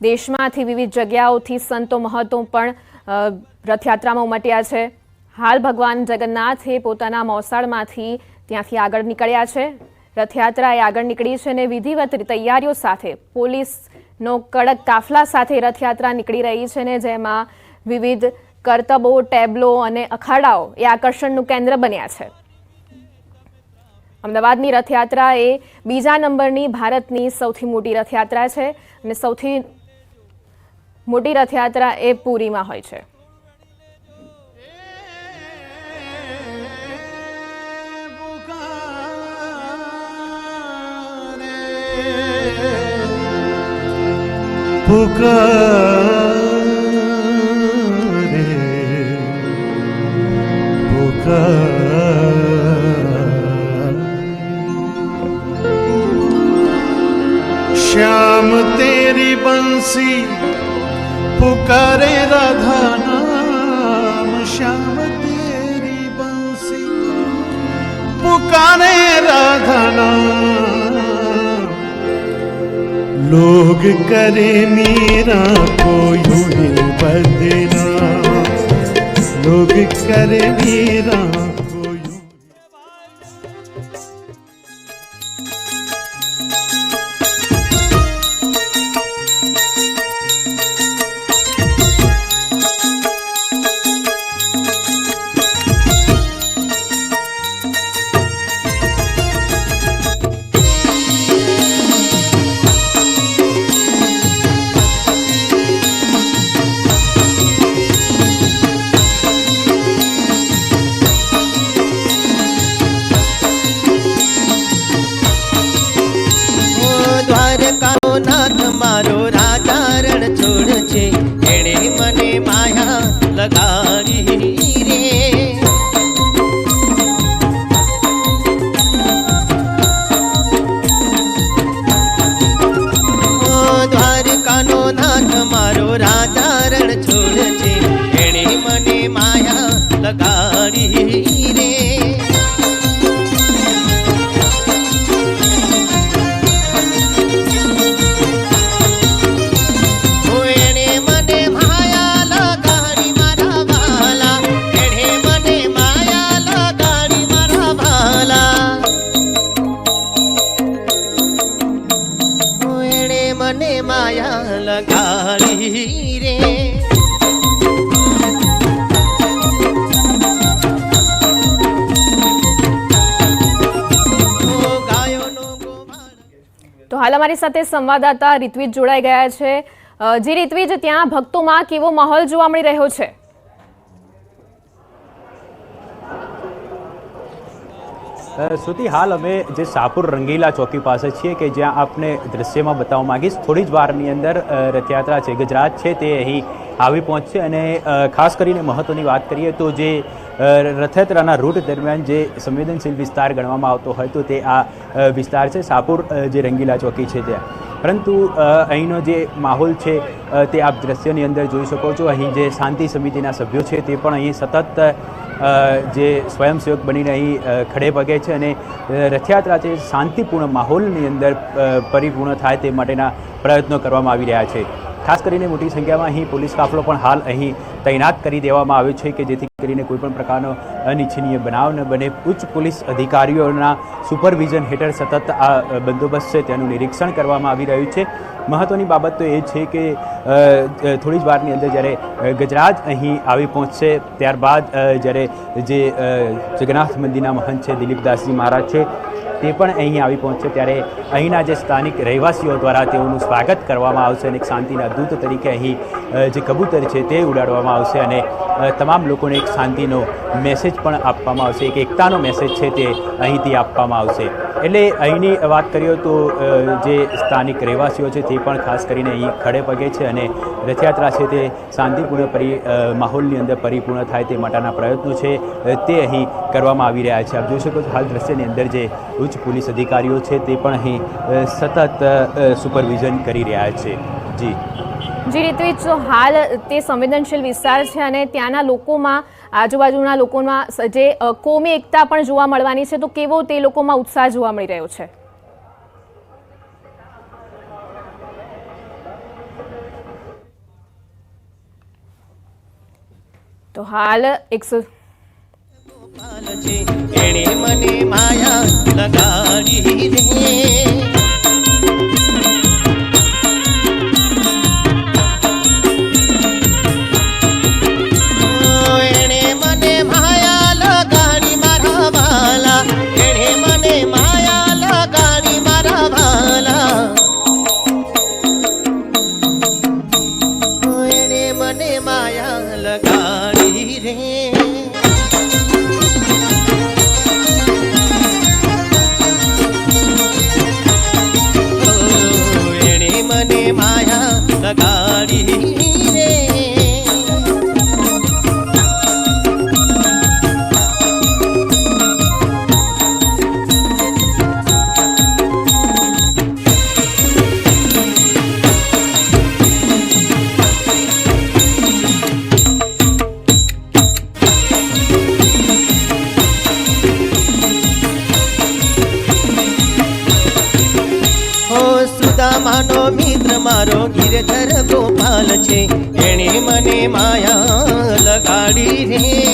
દેશમાંથી વિવિધ જગ્યાઓથી સંતો મહતો પણ રથયાત્રામાં ઉમટ્યા છે. હાલ ભગવાન જગન્નાથે પોતાના મોસાળમાંથી ત્યાંથી આગળ નીકળ્યા છે. રથયાત્રા એ આગળ નીકળી છે અને વિધિવત તૈયારીઓ સાથે પોલીસનો કડક કાફલા સાથે રથયાત્રા નીકળી રહી છે ને જેમાં વિવિધ કરતબો, ટેબલો અને અખાડાઓ એ આકર્ષણનું કેન્દ્ર બન્યા છે. અમદાવાદની રથયાત્રા એ બીજા નંબરની ભારતની સૌથી મોટી રથયાત્રા છે અને સૌથી મોટી રથયાત્રા એ પુરીમાં હોય છે पुकारे पुकार श्याम तेरी बंसी पुकारे राधा नाम श्याम तेरी बंसी पुकारे राधा नाम लोग करे मीरा को यूं ही बदनाम लोग करे मीरा chain. માયા લગાડી રે. તો હાલ અમારી સાથે સંવાદદાતા રિત્વિજ જોડાઈ ગયા છે. જે રિત્વિજ ત્યાં ભક્તોમાં કેવો માહોલ જોવા મળી રહ્યો છે? શ્રુતિ, હાલ અમે જે શાહપુર રંગીલા ચોકી પાસે છીએ કે જ્યાં આપને દ્રશ્યમાં બતાવવા માંગીશ, થોડી જ વારની અંદર રથયાત્રા છે, ગુજરાત છે, તે અહીં આવી પહોંચશે અને ખાસ કરીને મહત્ત્વની વાત કરીએ તો જે રથયાત્રાના રૂટ દરમિયાન જે સંવેદનશીલ વિસ્તાર ગણવામાં આવતો હોય તો તે આ વિસ્તાર છે, શાહપુર જે રંગીલા ચોકી છે ત્યાં. પરંતુ અહીંનો જે માહોલ છે તે આપ દ્રશ્યની અંદર જોઈ શકો છો. અહીં જે શાંતિ સમિતિના સભ્યો છે તે પણ અહીં સતત જે સ્વયંસેવક બનીને અહીં ખડે પગે છે અને રથયાત્રા છે શાંતિપૂર્ણ માહોલની અંદર પરિપૂર્ણ થાય તે માટેના પ્રયત્નો કરવામાં આવી રહ્યા છે. ખાસ કરીને મોટી સંખ્યામાં અહીં પોલીસ કાફલો પણ હાલ અહીં તૈનાત કરી દેવામાં આવ્યો છે કે જેથી કરીને કોઈપણ પ્રકારનો અનિચ્છનીય બનાવ ન બને. ઉચ્ચ પોલીસ અધિકારીઓના સુપરવિઝન હેઠળ સતત આ બંદોબસ્ત છે, તેનું નિરીક્ષણ કરવામાં આવી રહ્યું છે. મહત્વની બાબત તો એ છે કે થોડી જ વારની અંદર જ્યારે ગજરાજ અહીં આવી પહોંચશે, ત્યારબાદ જ્યારે જે જગન્નાથ મંદિરના મહંત છે, દિલીપદાસજી મહારાજ છે, તે પણ અહીં આવી પહોંચશે. ત્યારે અહીંના જે સ્થાનિક રહેવાસીઓ દ્વારા તેઓનું સ્વાગત કરવામાં આવશે અને એક શાંતિના દૂત તરીકે અહીં જે કબૂતર છે, તે ઉડાડવામાં આવશે અને તમામ લોકોને એક શાંતિનો મેસેજ પણ આપવામાં આવશે. એક એકતાનો મેસેજ છે તે અહીંથી આપવામાં આવશે. એટલે અહીંની વાત કરીએ તો જે સ્થાનિક રહેવાસીઓ છે તે પણ ખાસ કરીને અહીં ખડે પગે છે અને રથયાત્રા છે તે શાંતિપૂર્ણ પરી માહોલની અંદર પરિપૂર્ણ થાય તે માટેના પ્રયત્નો છે તે અહીં કરવામાં આવી રહ્યા છે. આપ જોઈ શકો છો હાલ દ્રશ્યની અંદર જે ઉચ્ચ પોલીસ અધિકારીઓ છે તે પણ અહીં સતત સુપરવિઝન કરી રહ્યા છે. જી. જે, રીતે હાલ તે સંવેદનશીલ વિસ્તાર છે અને ત્યાંના લોકોમાં, આજુબાજુના લોકોમાં જે કોમી એકતા પણ જોવા મળવાની છે, તો કેવો તે લોકોમાં ઉત્સાહ જોવા મળી રહ્યો છે? તો હાલ એકસો મને માયા લગાડી લગાડી રે સુદામાનો મિત્ર મારો ગિરધર ગોપાલ છે. એણે મને માયા લગાડી રે.